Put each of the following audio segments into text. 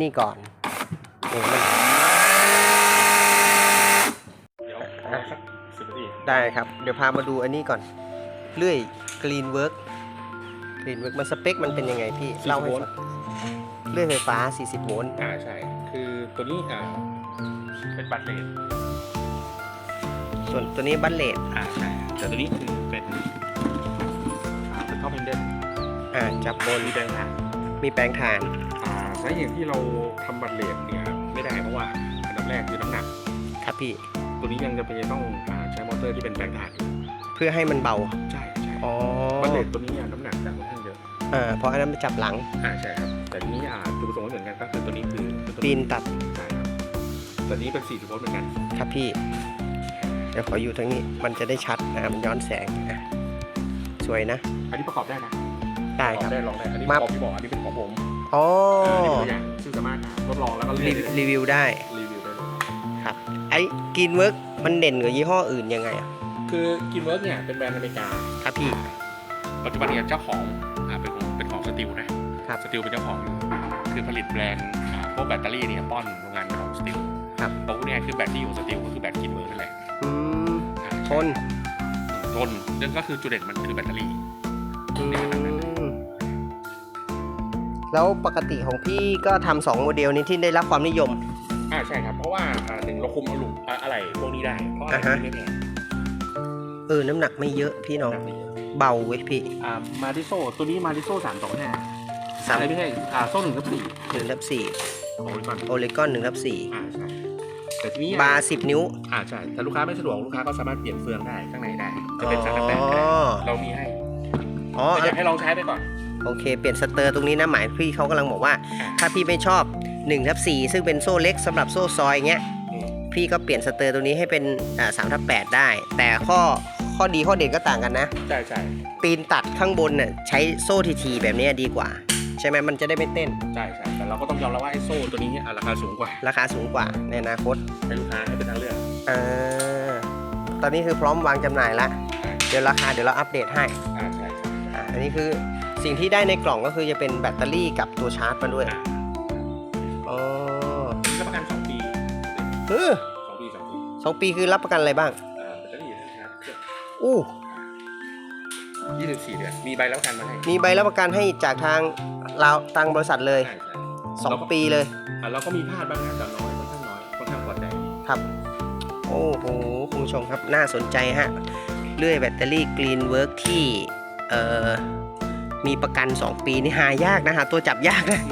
นี่ก่อนโอ้มันเดี๋ยวรอสักสิบนาทีได้ครับ เดี๋ยวพามาดูอันนี้ก่อน เลื่อย Green Work Green Work มันสเปคมันเป็นยังไงพี่เล่าให้ฟังเลื่อยไฟฟ้า 40 โวลต์อ่าใช่ คือตัวนี้อ่าเป็นบัตรเลนส่วนตัวนี้บัลเลตอ่าใช่แต่ตัวนี้คือเป็นอ่าเป็นท่อเพนเดนอ่าจับบนมีแดงนะมีแปลงถ่านอ่า สาเหตุที่เราทำบัตรเลนเนี่ยไม่ได้เพราะว่าอันดับแรกคือน้ำหนัก ครับพี่ ตัวนี้ยังจะเป็นต้องอ่าใช้มอเตอร์ที่เป็นแปลงถ่านอยู่เพื่อให้มันเบา ใช่ใช่อ๋อบัตรเลนตัวนี้อะน้ำหนักจะค่อนข้างเยอะอ่าเพราะอันนั้นมันจับหลัง อ่าใช่ครับ แต่ทีนี้อ่าจุดประสงค์เหมือนกันก็คือตัวนี้คือคือตัวปีนตัดใช่ครับแต่นี้เป็น40โวลต์เหมือนกัน ครับพี่ เดี๋ยวขออยู่ทางนี้ มันจะได้ชัดนะมันย้อนแสงอะสวยนะ อันนี้ประกอบได้นะ ได้ลคอรับงได้ลองได้ อันนี้มาของพี่บอกอันนี้เป็นของผม อ๋ออันนี้เป็นตัวอย่างซึ่งสามารถทดลองแล้วก็เรีรียนรีวิวได้รีวิวได้เลย ครับไอ้กินเวิร์กมันเด่นกว่ายี่ห้ออื่นยังไงอะคือกินเวิร์กเนี่ยเป็นแบรนด์อเมริกา ครับพี่ ปัจจุบันเนี่ยเจ้าของอ่าเป็นของเป็นของสติลนะครับสติลเป็นเจ้าของอยู่คือผลิตแบรนด์อ่าพวกแบตเตอรี่เนี่ยป้อนโรงงานของสติลครับพวกเนี่ยคือแบตที่อยู่สติลก็คือแบตกินเวิร์กนั่นแหละอืมอ่าทน ทนนั่นก็คือจุดเด่นมันคือแบตเตอรี่ อืม แล้วปกติของพี่ก็ทำสองโมเดลนี้ที่ได้รับความนิยม อ่าใช่ครับ เพราะว่าอ่าหนึ่งเราคุมเอาลุอ่าอะไรพวกนี้ได้เพราะอะไรอ่าฮะ ไม่แพงเออน้ำหนักไม่เยอะพี่น้องหนักไม่เยอะเบาเว้ยพี่อ่ามาดิโซตัวนี้มาดิโซสามสองห้าสามไม่ใช่อ่าโซ่หนึ่งทับสี่หนึ่งทับสี่โอ้ยก่อนโอเลกอนหนึ่งทับสี่อ่าใช่แต่ทีนี้บาร์สิบนิ้วอ่าใช่ถ้าลูกค้าไม่สะดวกลูกค้าก็สามารถเปลี่ยนเฟืองได้ข้างในได้จะเป็นสารแปดก็ได้เรามีให้อ๋อแต่อยากให้ลองใช้ไปก่อน โอเค เปลี่ยนสเตอร์ตรงนี้นะหมายพี่เขากำลังบอกว่าอ่า ถ้าพี่ไม่ชอบ1ทับ4ซึ่งเป็นโซ่เล็กสำหรับโซ่ซอยเงี้ยอืมพี่ก็เปลี่ยนสเตอร์ตรงนี้ให้เป็นอ่าสามทับแปดได้ แต่ข้อข้อดีข้อเด่นก็ต่างกันนะใช่ใช่ตีนตัดข้างบนน่ะใช้โซ่ทีๆแบบนี้ดีกว่า ใช่ไหมมันจะได้ไม่เต้นใช่ใช่แต่เราก็ต้องยอมรับว่าไอ้โซ่ตัวนี้อะราคาสูงกว่า ราคาสูงกว่าในอนาคตให้ลูกค้าให้เป็นทางเลือกอ่าตอนนี้คือพร้อมวางจำหน่ายแล้วอ่าเดี๋ยวราคาเดี๋ยวเราอัปเดตให้อ่าใช่ใช่อ่าอันนี้คือ สิ่งที่ได้ในกล่องก็คือจะเป็นแบตเตอรี่กับตัวชาร์จมาด้วยอ่าอ๋อตัวนี้รับประกันสองปีเออสองปีสองปีสองปีคือรับประกันอะไรบ้างอ่าแบตเตอรี่นะครับเครื่องอู้ยี่สิบสี่เดือนมีใบรับประกันมาให้มีใบรับประกันให้จากทางเราทางบริษัทเลยใช่ใช่สองปีเลย อะเราก็มีพลาดบ้างนะแต่น้อยค่อนข้างน้อยค่อนข้างพอใจครับ โอ้โห คุณผู้ชมครับน่าสนใจฮะ เลื่อยแบตเตอรี่ Green Work ที่ เอ่อ มีประกัน 2 ปีนี่หายากนะหาตัวจับยากนะ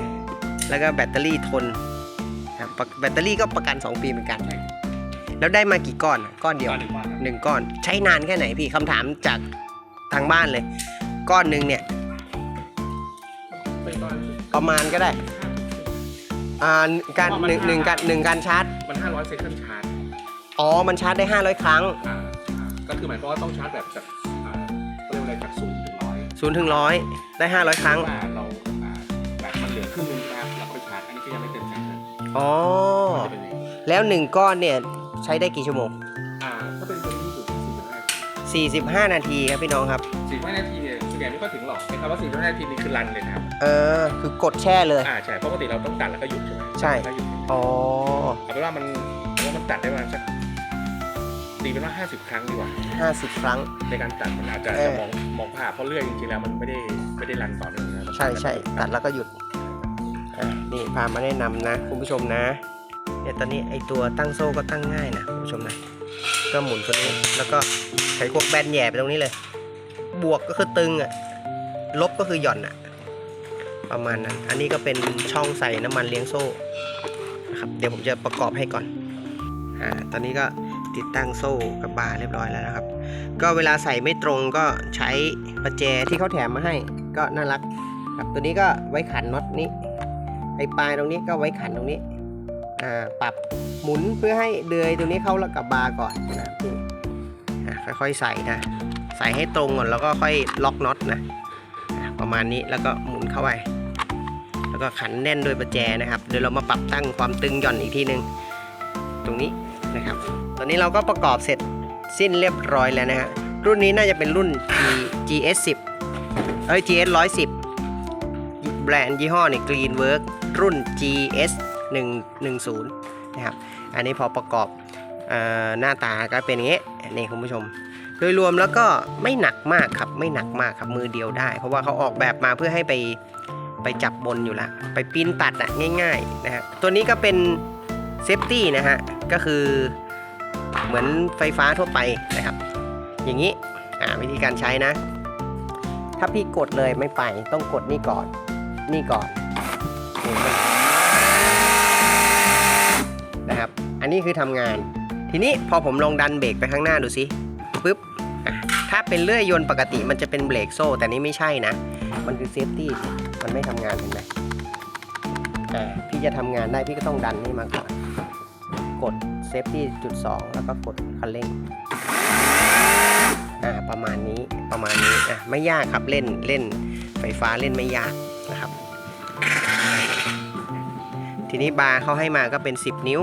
แล้วก็แบตเตอรี่ทนครับปะแบตเตอรี่ก็ประกัน 2 ปีเหมือนกัน แล้วได้มากี่ก้อนอะก้อนเดียวก้อนหนึ่งก้อนครับหนึ่งก้อน ใช้นานแค่ไหนพี่คำถามจากทางบ้านเลย ก้อนหนึ่งเนี่ยไม่ก้อนประมาณก็ได้อ่าการประมาณหนึ่งหนึ่งการหนึ่งการชาร์จ มันห้าร้อยเซคันชาร์จ อ๋อ มันชาร์จได้ 500 ครั้งอ่าอ่าก็คือหมายความว่าต้องชาร์จแบบจากอ่าเขาเรียกว่าอะไรจากศูนย์ถึงร้อย ศูนย์ถึงร้อยได้ห้าร้อยครั้ง ว่าเราอ่าแบบมันเหลือครึ่งนึงนะครับเราก็ไปชาร์จอันนี้ก็ยังไม่เต็มแสนเลยอ๋อ มันจะเป็นอย่างนี้แล้วหนึ่งก้อนเนี่ย ใช้ได้กี่ชั่วโมง อ่าถ้าเป็นตัวนี้อยู่ที่สี่สิบห้า45 นาทีครับพี่น้องครับ สี่สิบห้านาทีเนี่ยส่วนใหญ่ไม่ค่อยถึงหรอกใช้คำว่าสี่สิบห้านาทีนี่คือรันเลยนะครับเออ คือกดแช่เลย อ่าใช่เพราะปกติเราต้องตัดแล้วก็หยุดใช่ไหมใช่ตัดแล้วก็หยุดอ๋อ เอาเป็นว่ามันเอาว่ามันตัดได้ประมาณสัก ตีเป็นว่าห้าสิบครั้งดีกว่า 50 ครั้ง ในการตัดมันอาจจะเออ จะมองมองภาพเพราะเลื่อยจริงๆแล้วมันไม่ได้ไม่ได้รันต่อเนื่องนะใช่ใช่ตัดแล้วก็หยุดอะนี่พามาแนะนำนะคุณผู้ชมนะเนี่ยตอนนี้ไอตัวตั้งโซ่ก็ตั้งง่ายนะคุณผู้ชมนะก็หมุนตัวนี้แล้วก็ใช้พวกแบนแหย่ไปตรงนี้เลย บวกก็คือตึงอะลบก็คือหย่อนอะประมาณนั้น อันนี้ก็เป็นช่องใส่น้ำมันเลี้ยงโซ่นะครับเดี๋ยวผมจะประกอบให้ก่อนอ่าตอนนี้ก็ ติดตั้งโซ่กับบาร์เรียบร้อยแล้วนะครับ ก็เวลาใส่ไม่ตรงก็ใช้ประแจที่เขาแถมมาให้ก็น่ารักครับตัวนี้ก็ไว้ขันน็อตนี้ไอ้ปลายตรงนี้ก็ไว้ขันตรงนี้อ่าปรับหมุนเพื่อให้เดือยตรงนี้เข้าแล้วกับบาร์ก่อนนะค่อยๆใส่นะ ใส่ให้ตรงก่อนแล้วก็ค่อยล็อกน็อตนะอะประมาณนี้แล้วก็หมุนเข้าไปแล้วก็ขันแน่นด้วยประแจนะครับเดี๋ยวเรามาปรับตั้งความตึงหย่อนอีกทีหนึ่งตรงนี้ นะครับ ตอนนี้เราก็ประกอบเสร็จสิ้นเรียบร้อยแล้วนะฮะ รุ่นนี้น่าจะเป็นรุ่น G GS 10เอ้ย GS 110 แบรนด์ยี่ห้อนี่ Green Work รุ่น GS 110นะครับ อันนี้พอประกอบออหน้าตาก็เป็นอย่างนี้นี่คุณผู้ชม โดยรวมแล้วก็ไม่หนักมากครับ ไม่หนักมากครับ มือเดียวได้ เพราะว่าเขาออกแบบมาเพื่อให้ไปไปจับบนอยู่ละ ไปปีนตัดอะง่ายๆนะฮะ ตัวนี้ก็เป็นเซฟตี้นะฮะ ก็คือเหมือนไฟฟ้าทั่วไปนะครับ อย่างนี้วิธีการใช้นะ ถ้าพี่กดเลยไม่ไปต้องกดนี่ก่อน นี่ก่อนนะครับ อันนี้คือทำงาน ทีนี้พอผมลองดันเบรกไปข้างหน้าดูสิปึ๊บถ้าเป็นเลื่อยยนต์ปกติมันจะเป็นเบรกโซ่ แต่นี่ไม่ใช่นะ มันคือเซฟตี้มันไม่ทำงานเห็นไหมพี่จะทำงานได้พี่ก็ต้องดันนี่มาก่อน กดเซฟตี้จุด2แล้วก็กดคันเร่งอ่าประมาณนี้ประมาณนี้อะไม่ยากครับเล่นเล่นไฟฟ้าเล่นไม่ยากนะครับ ทีนี้บาร์เขาให้มาก็เป็น 10 นิ้ว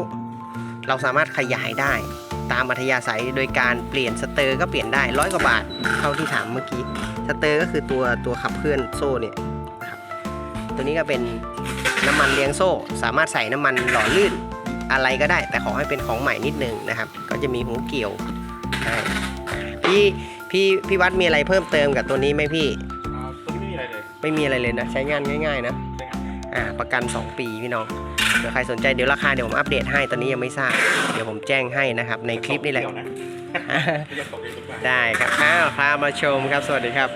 เราสามารถขยายได้ตามอัธยาศัยโดยการเปลี่ยนสเตอร์ก็เปลี่ยนได้ร้อยกว่าบาทเท่าที่ถามเมื่อกี้สเตอร์ก็คือตัวตัวขับเคลื่อนโซ่เนี่ยนะครับตัวนี้ก็เป็นน้ำมันเลี้ยงโซ่ สามารถใส่น้ำมันหล่อลื่น อะไรก็ได้ แต่ขอให้เป็นของใหม่นิดนึงนะครับ ก็จะมีหูเกี่ยวให้พี่พี่พี่วัดมีอะไรเพิ่มเติมกับตัวนี้ไหมพี่อ่าตัวนี้ไม่มีอะไรเลยไม่มีอะไรเลยนะ ใช้งานง่าย ๆ นะใช่ครับอ่าประกัน 2 ปีพี่น้องเดี๋ยวใครสนใจเดี๋ยวราคาเดี๋ยวผมอัปเดตให้ตอนนี้ยังไม่ทราบเดี๋ยวผมแจ้งให้นะครับในคลิปนี่แหละเดี๋ยวนะไม่อยากตกในทุกวันได้ครับอ้าวพามาชมครับสวัสดีครับ